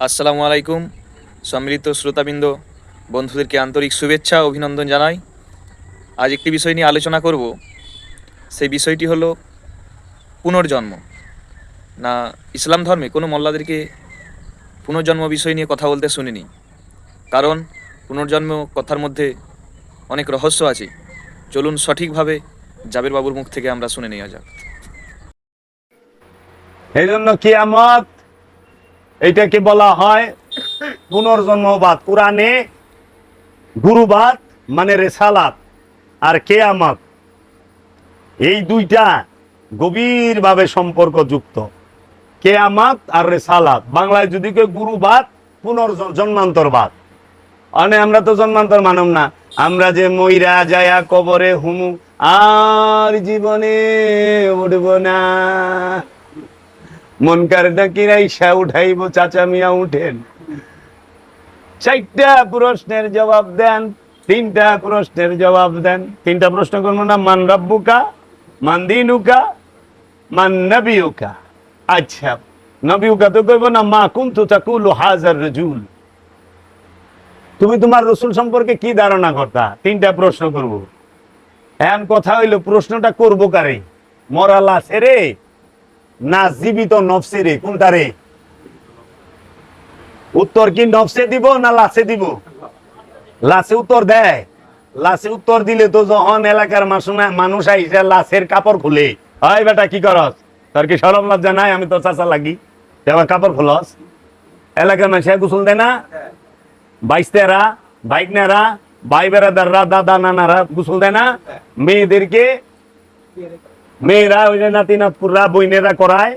আসসালামু আলাইকুম, সম্মিলিত শ্রোতাবৃন্দ, বন্ধুদেরকে আন্তরিক শুভেচ্ছা, অভিনন্দন জানাই। আজ একটি বিষয় নিয়ে আলোচনা করব। সেই বিষয়টি হলো পুনর্জন্ম। না, ইসলাম ধর্মে কোনো মোল্লাদেরকে পুনর্জন্ম বিষয় নিয়ে কথা বলতে শুনিনি। কারণ পুনর্জন্ম কথার মধ্যে অনেক রহস্য আছে। চলুন সঠিকভাবে জাবের বাবুর মুখ থেকে আমরা শুনে নেওয়া যাক। এই জন্য কিয়ামত এইটাকে বলা হয় পুনর্জন্মবাদ কোরআনে গুরুবাদ মানে রেসালাত আর কে কেয়ামত। এই দুইটা গভীরভাবে সম্পর্কযুক্ত কেয়ামত আর রেসালাত। বাংলায় যদি কেউ গুরুবাদ পুনর্জন্মান্তরবাদ মানে আমরা তো জন্মান্তর মানব না। আমরা যে মইরা যায়া কবরে হুমু, আর জীবনে উঠব না। মন কার ডাকিরা ইসা উঠাইব, চাচা মিয়া উঠেন। চারটা প্রশ্নের জবাব দেন, তিনটা প্রশ্নের জবাব দেন। তিনটা প্রশ্ন করব না, মান রব্বুকা, মান দিনুকা, মান নবিউকা আচ্ছা নবিউকা তো কইব না, মা কুন্তু তাকুলু হাজার রজুল। তুমি তোমার রসুল সম্পর্কে কি ধারণা করতা? তিনটা প্রশ্ন করব। এখন কথা হইল, প্রশ্নটা করব কারে? মরা লাশে রে। না জীবিত নফসে রে কোনটা রে উত্তর কি নফসে দিব না লাশে দিব? লাশে উত্তর দেয়। লাশে উত্তর দিলে তো যখন এলাকার মানুষ আইসে লাশের কাপড় খুলে হয় বেটা, কি করস? তোর কি সরম লজ্জা নাই? আমি তো চাচা লাগি। আমার কাপড় খুলস? এলাকার মানুষ গোসল দেয় না? বাইস্তেরা বাইক নেরা ভাই বেড়াদাররা দাদা নানারা গোসল দেয় না? মেয়েদেরকে মেয়েরা ওই যে নাতি নাতপুররা বইনেরা করায়।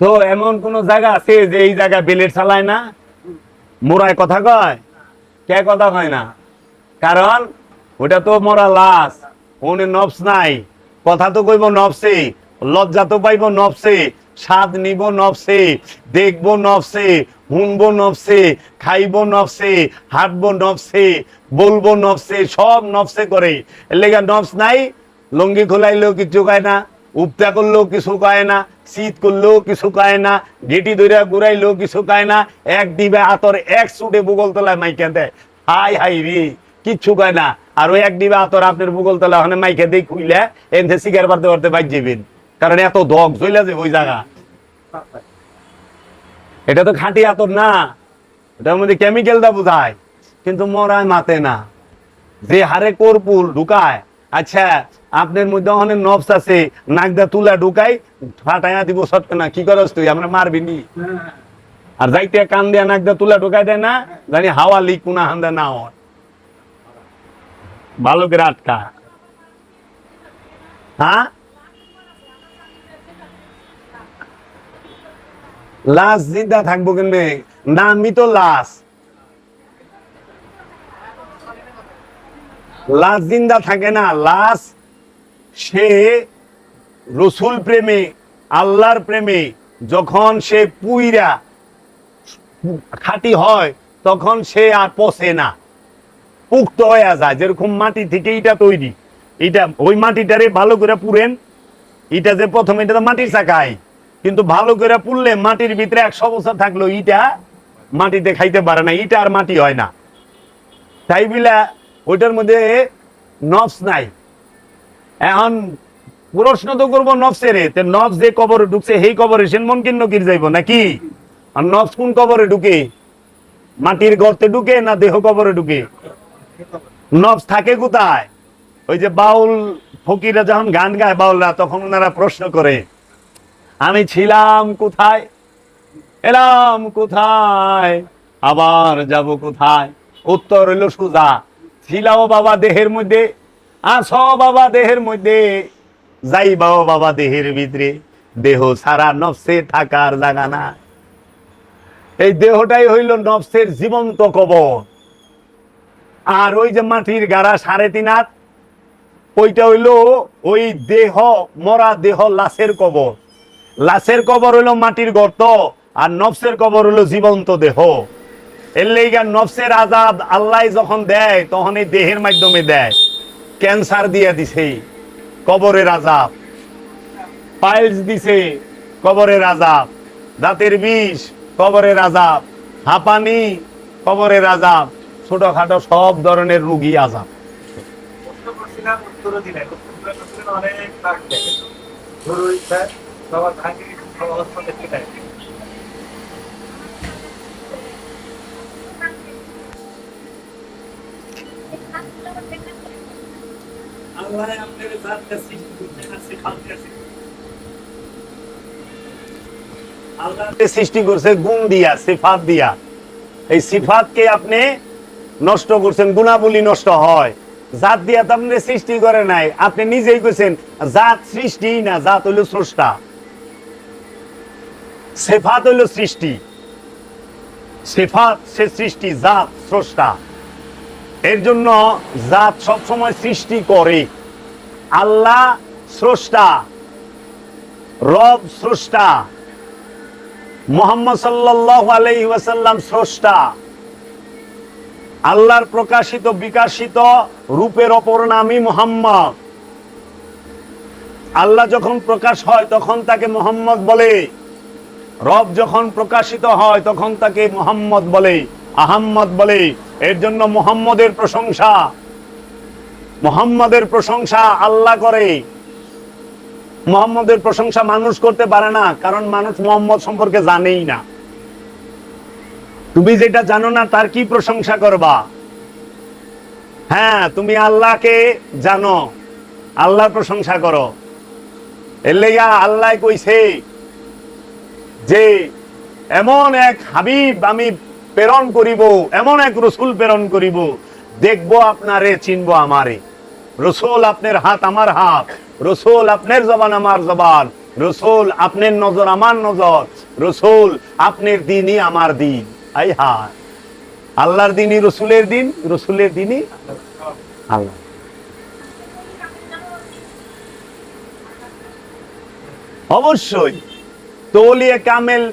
তো এমন কোন জায়গা আছে যে এই জায়গা বেলের চালায় না? মোড়ায় কথা কয়? কে কথা কয় না? কারণ ওটা তো মরা লাশ, ওনে নবস নাই। কথা তো কইব নবসে লজ্জা তো পাইব নবসে স্বাদ নিব নবসে দেখব নবসে শুনব নবসে খাইব নবসে হাঁটবো নবসে বলব নবসে সব নবসে করে। এর নবস নাই লঙ্গি খোলাইলেও কিছু কয় না উপতা করলেও কিছু কয় না, শীত করলেও কিছু কয় না, গেটি ধরে ঘুরাইলেও কিছু কয় না, এক দিবে আতর, এক সুটে বুগল তলায় মাইকে দেয়। হাই হাই রে কিচ্ছু কয় না, আর ওই এক দিবে আতর আপনার বুগল তলা ওখানে মাইকে দিয়ে খুইলে, এনতে শিকার পারতে পারতে বাইর যাবেন কারণ এত দগ চলে যে ওই জায়গা। এটা তো খাঁটি আতর না, এটার মধ্যে কেমিক্যাল দা বোঝায়, কিন্তু মরায় মাতে না। যে হারে কর্পুর ঢুকায় আচ্ছা আপনার মধ্যে অনেক নবস আছে নাকদা তুলা ঢুকাই ফাটাইয়া দিব সটকে না, কি করস তুই? আমরা মারবি নি। আর যাইতে কান দিয়া নাকদা তুলা ঢুকাই দেয় না, জানি হাওয়া লিক কুনা হান্দা না হয়। ভালো করে আটকা। হ্যাঁ? লাশ জিন্দা থাকব কেমনে? নামই তো লাশ। লাশ জিন্দা থাকে না, লাশ সে রসুল প্রেমে, আল্লাহর প্রেমে যখন সে পুইরা খাঁটি হয়, তখন সে আর পচে না। পুক্ত হয়ে যায়, যেরকম মাটি থেকে এটা তৈরি। এটা ওই মাটিটারে ভালো করে পুরেন এটা যে প্রথমে, এটা তো মাটির চাকায় কিন্তু ভালো করে পুড়লে মাটির ভিতরে একশো বছর থাকল ইটা মাটিতে খাইতে পারে না, ইটা আর মাটি হয় না। তাই বিলা ওইটার মধ্যে নফস নাই। এখন প্রশ্ন তো করব নফসের নফস যে কবরে ঢুকছে, সেই কবরে সে মন কিন্ন কির যাইব, নাকি? আর নফস কোন কবরে ঢুকে? মাটির গর্তে ঢুকে না দেহ কবরে ঢুকে? নফস থাকে কোথায়? ওই যে বাউল ফকিরা যখন গান গায় বাউলরা, তখন ওনারা প্রশ্ন করে, আমি ছিলাম কোথায়? এলাম কোথায়? আবার যাব কোথায়? উত্তর হইল সোজা। ছিলাও বাবা দেহের মধ্যে আসো বাবা দেহের মধ্যে যাইবাও বাবা দেহের ভিতরে। দেহ সারা নফসে থাকার জায়গা না এই দেহটাই হইল নফসের জীবন্ত কবর। আর ওই যে মাটির গাড়া সাড়ে তিন হাত, ওইটা হইল ওই দেহ, মরা দেহ লাশের কবর। লাশের কবর হইল মাটির গর্ত, আর নফসের কবর হইল জীবন্ত দেহ। এর লেগা নফসের আজাদ আল্লাহ যখন দেয়, তখন এই দেহের মাধ্যমে দেয়। ক্যান্সার দিয়ে দিছে, কবরের আজাব পাইলস দিছে, কবরের আজাব দাঁতের বিষ, কবরের আজাব হাঁপানি, কবরের আজাব ছোটখাটো সব ধরনের রুগী আজাব অনেক লাগবে কিন্তু জরুরি স্যার সবার ভাঙি সব অবস্থা দেখতে চাই সৃষ্টি করছে, গুণ দিয়া, সিফাত দিয়া। এই আপনি নষ্ট করছেন, গুণাবলী নষ্ট হয়। জাত দিয়া তো আপনি সৃষ্টি করে নাই। আপনি নিজেই কইছেন, জাত সৃষ্টি না, জাত হইল স্রষ্টা। সেফাত হইল সৃষ্টি। সেফাত সে সৃষ্টি, জাত, স্রষ্টা। এর জন্য জাত সবসময় সৃষ্টি করে। আল্লাহ স্রষ্টা, রব স্রষ্টা, মোহাম্মদ ওয়াসাল্লাম স্রষ্টা। আল্লাহর প্রকাশিত, বিকাশিত রূপের অপর নামই মোহাম্মদ। আল্লাহ যখন প্রকাশ হয়, তখন তাকে মোহাম্মদ বলে। রব যখন প্রকাশিত হয়, তখন তাকে মোহাম্মদ বলে, আহাম্মদ বলে। এর জন্য মোহাম্মদের প্রশংসা মোহাম্মদের প্রশংসা আল্লাহ করে। মোহাম্মদের প্রশংসা মানুষ করতে পারে না, কারণ মানুষ মোহাম্মদ সম্পর্কে জানেই না। তুমি যেটা জানো না, তার কি প্রশংসা করবা? হ্যাঁ তুমি আল্লাহকে জানো, আল্লাহর প্রশংসা করো। এর লেগা আল্লাহ কইছে যে, এমন এক হাবিব আমি প্রেরণ করিব, এমন এক রসুল প্রেরণ করিব, দেখব আপনারে, চিনব আমারে। রসুল আপনার হাত আমার হাত, রসুল আপনার জবান আমার জবান, রসুল আপনার নজর আমার নজর, রসুল আপনার দিনই আমার দিন। আই হায় আল্লাহর দিনই রসুলের দিন, রসুলের দিনই আল্লাহ। অবশ্যই। তৌলিয়ে কামেল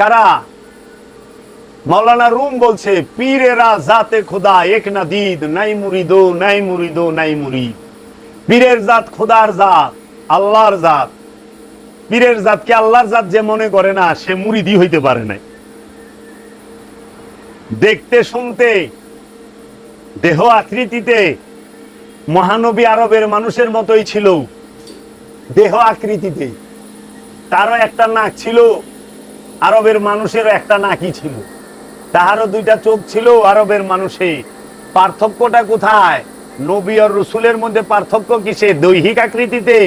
কারা? মৌলানা রুম বলছে, পীরেরা জাতে খোদা, এক না দিদ, নাই মুরিদো নাই মুরিদো, নাই মুরিদ। পীরের জাত খোদার জাত, আল্লাহর জাত। পীরের জাতকে আল্লাহর জাত যে মনে করে না, সে মুরিদি হইতে পারে নাই। দেখতে শুনতে, দেহ আকৃতিতে, মহানবী আরবের মানুষের মতোই ছিল। দেহ আকৃতিতে। তারও একটা নাক ছিল, আরবের মানুষেরও একটা নাকই ছিল। তাহারও দুইটা চোখ ছিল আরবের মানুষে। পার্থক্যটা কোথায়? নবী আর রসুলের মধ্যে পার্থক্য কিসে? দৈহিক আকৃতিতে?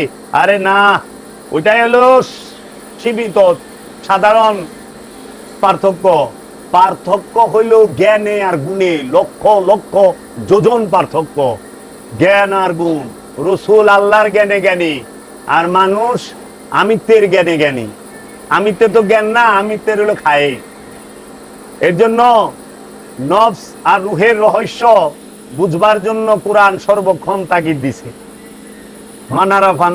আরে না, ওইটাই হলো সীমিত, সাধারণ পার্থক্য। পার্থক্য হইল জ্ঞানে আর গুণে, লক্ষ লক্ষ যোজন পার্থক্য। জ্ঞান আর গুণ, রসুল আল্লাহর জ্ঞানে জ্ঞানী, আর মানুষ আমিত্বের জ্ঞানে জ্ঞানী। আমিত্বের তো জ্ঞান না, আমিত্বের হলো খায় এর জন্য নফস আর রুহের রহস্য বুঝবার জন্য কোরআন সর্বক্ষণ তাগিদ দিছে। মানারাফা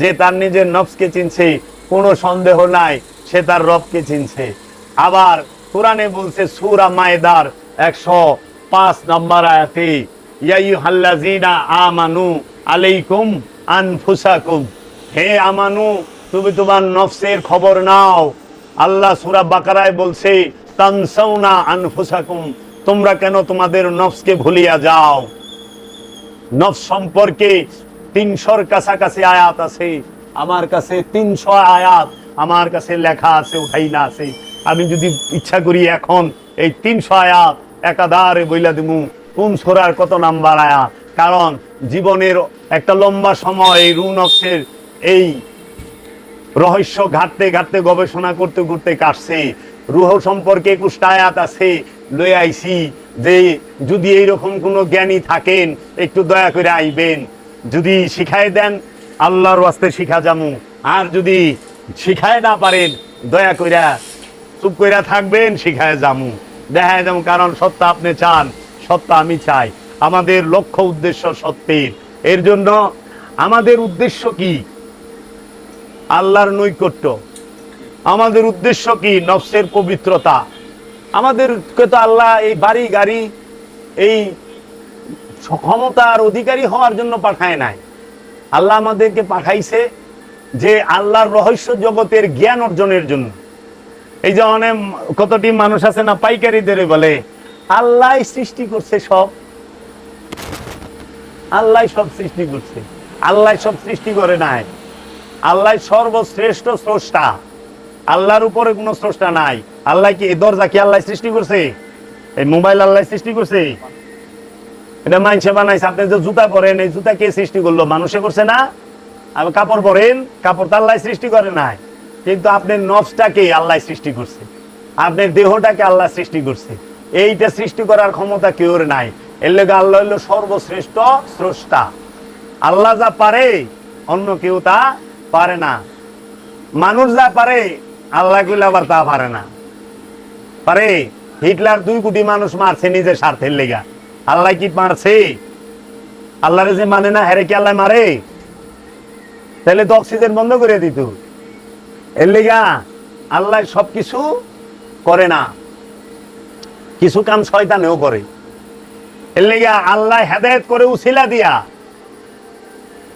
যে তার নিজের নফসকে চিনছে, কোনো সন্দেহ নাই, সে তার রবকে চিনছে। আবার কোরআনে বলছে সূরা মায়দার একশো পাঁচ নম্বর আয়াতে ইয়াই ইয়াইয়ুহাল্লাযীনা আমানু আলাইকুম আনফুসাকুম। হে আমানু, তুমি তোমার নফসের খবর নাও। আল্লাহ সূরা বাকারায় বলছে, তানসাউনা আনফুসাকুম, তোমরা কেন তোমাদের নফসকে ভুলিয়া যাও? নফস সম্পর্কে তিনশোর কাছাকাছি আয়াত আছে। আমার কাছে তিনশো আয়াত, আমার কাছে লেখা আছে উঠাই না আছে। আমি যদি ইচ্ছা করি এখন এই তিনশো আয়াত একাধারে বইলা দিমু। কোন সোরার কত নাম্বার আয়াত? কারণ জীবনের একটা লম্বা সময় এই রু নফসের এই রহস্য ঘাটতে ঘাটতে, গবেষণা করতে করতে কাটছে। রুহ সম্পর্কে একুশটা আয়াত আছে লয়ে আইছি যে যদি এইরকম কোনো জ্ঞানী থাকেন, একটু দয়া করে আইবেন। যদি শিখাই দেন, আল্লাহর ওয়াস্তে শিখা যামু আর যদি শিখায় না পারেন, দয়া কইরা চুপ কইরা থাকবেন শিখায় যামু দেখায় যাব কারণ সত্য আপনি চান সত্য আমি চাই। আমাদের লক্ষ্য উদ্দেশ্য সত্যের। এর জন্য আমাদের উদ্দেশ্য কি? আল্লাহর নৈকট্য। আমাদের উদ্দেশ্য কি? নফসের পবিত্রতা। আমাদেরকে তো আল্লাহ এই বাড়ি, গাড়ি, এই ক্ষমতার অধিকারী হওয়ার জন্য পাঠায় নাই। আল্লাহ আমাদেরকে পাঠাইছে যে আল্লাহর রহস্য জগতের জ্ঞান অর্জনের জন্য। এই যে অনেক কতটি মানুষ আছে না পাইকারিদের বলে আল্লাহ সৃষ্টি করছে সব। আল্লাহ সব সৃষ্টি করছে। আল্লাহ সব সৃষ্টি করে নাই। আল্লাহ সর্বশ্রেষ্ঠ স্রষ্টা। আল্লাহর উপরে কোনো স্রষ্টা নাই। আল্লাহ কি এই দরজা কি আল্লাহ সৃষ্টি করছে? এই মোবাইল আল্লাহ সৃষ্টি করছে? এটা মাইনসে বানাইছে। আপনি যে জুতা পরেন, এই জুতা কে সৃষ্টি করল? মানুষে করছে না? আপনি কাপড় পরেন, কাপড় তো আল্লাহ সৃষ্টি করে নাই। কিন্তু আপনার নফসটাকে আল্লাহ সৃষ্টি করছে। আপনার দেহটাকে আল্লাহ সৃষ্টি করছে। এইটা সৃষ্টি করার ক্ষমতা কেউর নাই। এর লেগে আল্লাহ হলো সর্বশ্রেষ্ঠ স্রষ্টা। আল্লাহ যা পারে, অন্য কেউ তা পারে না। মানুষ যা পারে, আল্লাহ কইলে আবার তা পারে না। পারে, হিটলার দুই কোটি মানুষ মারছে নিজের স্বার্থের লেগা। আল্লাহ কি মারছে? আল্লাহরে যে মানে না, হেরে কি আল্লাহ মারে? তাহলে তো অক্সিজেন বন্ধ করে দিত। এর লেগা আল্লাহ সব কিছু করে না। কিছু কাম শয়তানেও করে। এর লেগা আল্লাহ হেদায়েত করে উসিলা দিয়া,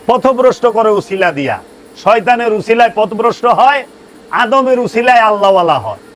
পথভ্রষ্ট করে উসিলা দিয়া। শয়তানের উসিলায় পথভ্রষ্ট হয় আদমের উসিলায় আল্লাহওয়ালা হয়।